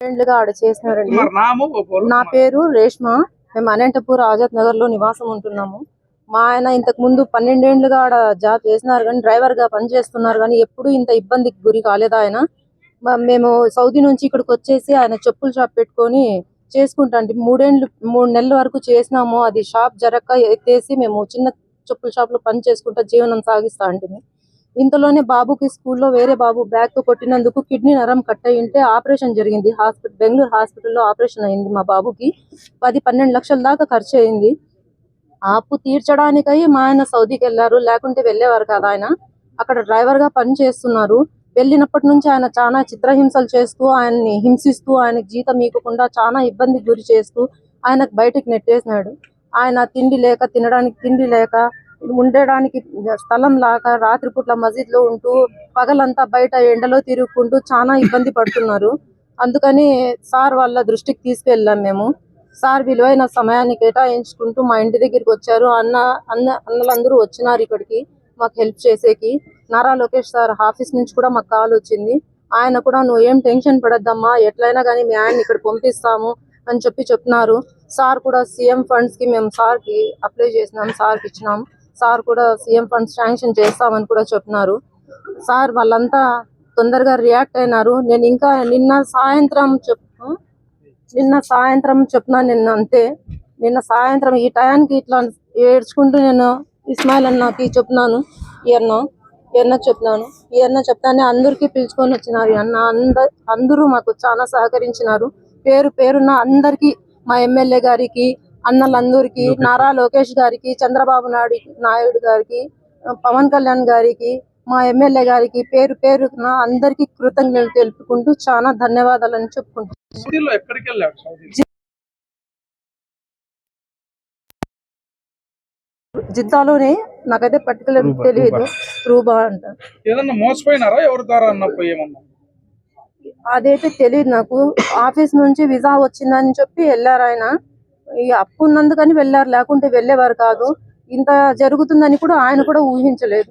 ఆడ చేసినారండి. నా పేరు రేష్మ. మేము అనంతపూర్ ఆజాద్ నగర్లో నివాసం ఉంటున్నాము. మా ఆయన ఇంతకు ముందు పన్నెండేండ్లుగా ఆడ జాబ్ చేసినారు కానీ డ్రైవర్గా పని చేస్తున్నారు కానీ ఎప్పుడు ఇంత ఇబ్బందికి గురి కాలేదు ఆయన. మేము సౌదీ నుంచి ఇక్కడికి వచ్చేసి ఆయన చెప్పుల షాప్ పెట్టుకొని చేసుకుంటాండి మూడేండ్లు మూడు నెలల వరకు చేసినాము. అది షాప్ జరగక ఎత్తేసి మేము చిన్న చెప్పుల షాప్లో పని చేసుకుంటా జీవనం సాగిస్తా అంటే ఇంతలోనే బాబుకి స్కూల్లో వేరే బాబు బ్యాక్ కొట్టినందుకు కిడ్నీ నరం కట్ అయి ఉంటే ఆపరేషన్ జరిగింది. హాస్పిటల్ బెంగళూరు హాస్పిటల్లో ఆపరేషన్ అయింది మా బాబుకి. పది పన్నెండు లక్షల దాకా ఖర్చు అయింది. అప్పు తీర్చడానికై మా ఆయన సౌదీకి వెళ్ళారు. లేకుంటే వెళ్ళేవారు కదా ఆయన. అక్కడ డ్రైవర్గా పని చేస్తున్నారు. వెళ్ళినప్పటి నుంచి ఆయన చాలా చిత్రహింసలు చేస్తూ ఆయన్ని హింసిస్తూ ఆయనకు జీతం ఇవ్వకుండా చాలా ఇబ్బంది గురి చేస్తూ ఆయనకు బయటకు నెట్టేసినాడు. ఆయన తిండి లేక తినడానికి తిండి లేక ఉండడానికి స్థలం లాక రాత్రిపూట్ల మసీద్లో ఉంటూ పగలంతా బయట ఎండలో తిరుగుకుంటూ చాలా ఇబ్బంది పడుతున్నారు. అందుకని సార్ వాళ్ళ దృష్టికి తీసుకెళ్ళాం మేము. సార్ విలువైన సమయాన్ని కేటాయించుకుంటూ మా ఇంటి దగ్గరికి వచ్చారు. అన్న అన్న అన్నలందరూ వచ్చినారు ఇక్కడికి మాకు హెల్ప్ చేసేకి. నారా లోకేష్ సార్ ఆఫీస్ నుంచి కూడా మాకు కాల్ వచ్చింది. ఆయన కూడా నువ్వు ఏం టెన్షన్ పడద్దమ్మా ఎట్లయినా కానీ మీ ఆయన ఇక్కడ పంపిస్తాము అని చెప్పి చెప్తున్నారు సార్ కూడా సీఎం ఫండ్స్కి మేము సార్కి అప్లై చేసినాం సార్కి ఇచ్చినాం. సార్ కూడా సీఎం ఫండ్స్ శాంక్షన్ చేస్తామని కూడా చెప్తున్నారు సార్ వాళ్ళంతా తొందరగా రియాక్ట్ అయినారు. నేను ఇంకా నిన్న సాయంత్రం చెప్ నిన్న సాయంత్రం చెప్పినా నిన్న అంతే. నిన్న సాయంత్రం ఈ టయానికి ఇట్లా ఏడ్చుకుంటూ నేను ఇస్మాయిల్ అన్నకి చెప్పినాను. ఈ అన్న ఈ అన్న చెప్పినాను. ఈ చెప్తానే అందరికీ పిలుచుకొని వచ్చినారు. అన్న అంద అందరూ మాకు చాలా సహకరించినారు. పేరు పేరున్న అందరికీ మా ఎమ్మెల్యే గారికి అన్నలందరికీ నారా లోకేష్ గారికి చంద్రబాబు నాయుడు నాయుడు గారికి పవన్ కళ్యాణ్ గారికి మా ఎమ్మెల్యే గారికి పేరు పేరున అందరికీ కృతజ్ఞతలు తెలుపుకుంటూ చాలా ధన్యవాదాలని చెప్పుకుంటున్నాను. జిద్దాలోనే నాకైతే పర్టికులర్ తెలియదు రూబా అంట. ఏదన్నా మోసపోయినారా? ఎవరి ద్వారా అదైతే తెలియదు నాకు. ఆఫీస్ నుంచి వీసా వచ్చిందని చెప్పి వెళ్ళారు ఆయన. అప్పు ఉన్నందుకని వెళ్ళారు లేకుంటే వెళ్ళేవారు కాదు. ఇంత జరుగుతుందని కూడా ఆయన కూడా ఊహించలేదు.